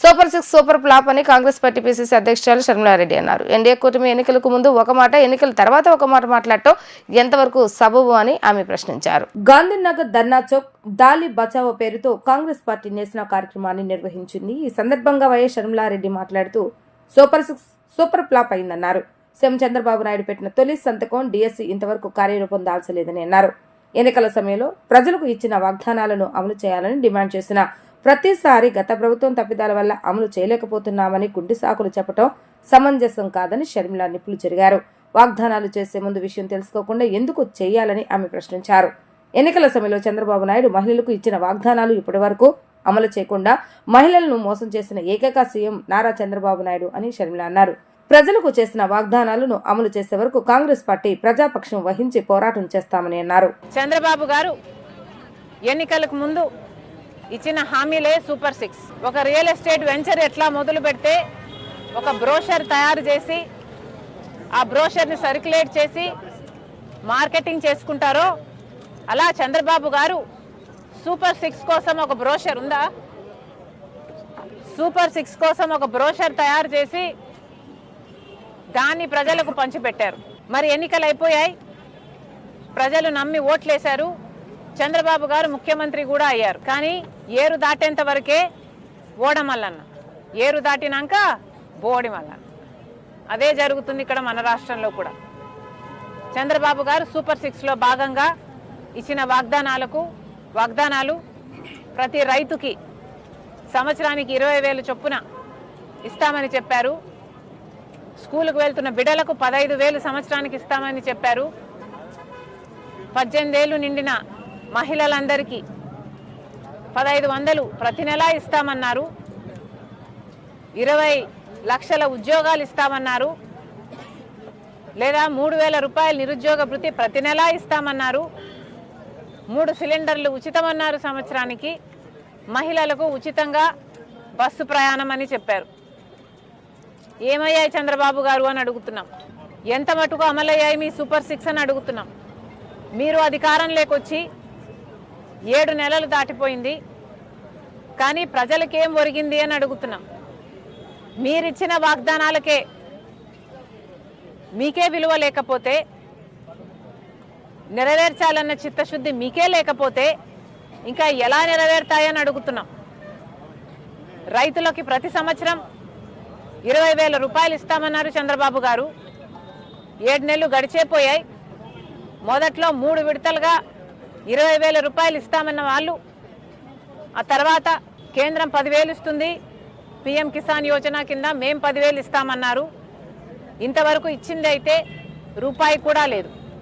Super six super flop అని Congress party PCC అధ్యక్షురాలు షర్మిలారెడ్డి అన్నారు. ఎన్డీఏ కూటమి ఎన్నికలకు ముందు ఒక మాట ఎన్నికల తర్వాత ఒక మాట మాట్లాడటం ఎంతవరకు సబబు అని ఆమె ప్రశ్నించారు. గాంధీనగర్ ధర్నా చౌక్ దాలి బచావో పేరుతో కాంగ్రెస్ పార్టీ నేసిన కార్యక్రమాన్ని నిర్వహించింది. ఈ సందర్భంగా వైఎస్ షర్మిలారెడ్డి మాట్లాడుతూ సూపర్ సిక్స్ సూపర్ ఫ్లాప్ అయిందన్నారు. సీఎం చంద్రబాబు నాయుడు పెట్టిన తొలి సంతకం డిఎస్సి ఇంతవరకు కార్యరూపం దాల్చలేదని అన్నారు. ఎన్నికల సమయంలో ప్రజలకు ఇచ్చిన వాగ్దానాలను అమలు చేయాలని డిమాండ్ చేసిన ప్రతిసారి గత ప్రభుత్వం తప్పిదాల వల్ల అమలు చేయలేకపోతున్నామని గుండి సాకులు చెప్పడం సమంజసం కాదని షర్మిల నిప్పులు జరిగారు. వాగ్దానాలు చేసే ముందు విషయం తెలుసుకోకుండా ఎందుకు చేయాలని ఆమె ప్రశ్నించారు. ఎన్నికల సమయంలో చంద్రబాబు నాయుడు మహిళలకు ఇచ్చిన వాగ్దానాలు ఇప్పటి వరకు అమలు చేయకుండా మహిళలను మోసం చేసిన ఏకైక సీఎం నారా చంద్రబాబు నాయుడు అని షర్మిల అన్నారు. ప్రజలకు చేసిన వాగ్దానాలను అమలు చేసే వరకు కాంగ్రెస్ పార్టీ ప్రజాపక్షం వహించి పోరాటం చేస్తామని అన్నారు. చంద్రబాబు గారు ఎన్నికలకు ముందు ఇచ్చిన హామీలే సూపర్ సిక్స్. ఒక రియల్ ఎస్టేట్ వెంచర్ ఎట్లా మొదలు పెడితే ఒక బ్రోషర్ తయారు చేసి ఆ బ్రోషర్ని సర్క్యులేట్ చేసి మార్కెటింగ్ చేసుకుంటారో? అలా చంద్రబాబు గారు సూపర్ సిక్స్ కోసం ఒక బ్రోషర్ ఉందా? సూపర్ సిక్స్ కోసం ఒక బ్రోషర్ తయారు చేసి దాన్ని ప్రజలకు పంచిపెట్టారు. మరి ఎన్నికలు అయిపోయాయి. ప్రజలు నమ్మి ఓట్లేశారు. చంద్రబాబు గారు ముఖ్యమంత్రి కూడా అయ్యారు. కానీ ఏరు దాటేంత వరకే ఓడమల్లన్న. ఏరు దాటినాక బోడిమల్లన్న. అదే జరుగుతుంది ఇక్కడ మన రాష్ట్రంలో కూడా. చంద్రబాబు గారు సూపర్ సిక్స్లో భాగంగా ఇచ్చిన వాగ్దానాలకు వాగ్దానాలు ప్రతి రైతుకి సంవత్సరానికి ఇరవై వేలు చొప్పున ఇస్తామని చెప్పారు. స్కూలుకు వెళ్తున్న బిడ్డలకు పదహైదు వేలు సంవత్సరానికి ఇస్తామని చెప్పారు. పద్దెనిమిదేళ్ళు నిండిన మహిళలందరికీ పదహైదు వందలు ప్రతి నెల ఇస్తామన్నారు. ఇరవై లక్షల ఉద్యోగాలు ఇస్తామన్నారు. లేదా మూడు వేల రూపాయల నిరుద్యోగ భృతి ప్రతి నెల ఇస్తామన్నారు. మూడు సిలిండర్లు ఉచితమన్నారు సంవత్సరానికి. మహిళలకు ఉచితంగా బస్సు ప్రయాణం అని చెప్పారు. ఏమయ్యాయి చంద్రబాబు గారు అని అడుగుతున్నాం. ఎంత మటుకు అమలయ్యాయి మీ సూపర్ సిక్స్ అని అడుగుతున్నాం. మీరు అధికారం లేకొచ్చి ఏడు నెలలు దాటిపోయింది. కానీ ప్రజలకేం ఒరిగింది అని అడుగుతున్నాం. మీరిచ్చిన వాగ్దానాలకే మీకే విలువ లేకపోతే నెరవేర్చాలన్న చిత్తశుద్ధి మీకే లేకపోతే ఇంకా ఎలా నెరవేరుతాయని అడుగుతున్నాం. రైతులకి ప్రతి సంవత్సరం ఇరవై వేల రూపాయలు ఇస్తామన్నారు చంద్రబాబు గారు. ఏడు నెలలు గడిచేపోయాయి మొదట్లో మూడు విడతలుగా ఇరవై వేల రూపాయలు ఇస్తామన్న వాళ్ళు. ఆ తర్వాత కేంద్రం పదివేలు ఇస్తుంది. పిఎం కిసాన్ యోజన కింద మేం పదివేలు ఇస్తామన్నారు. ఇంతవరకు ఇచ్చిందైతే రూపాయి కూడా లేదు.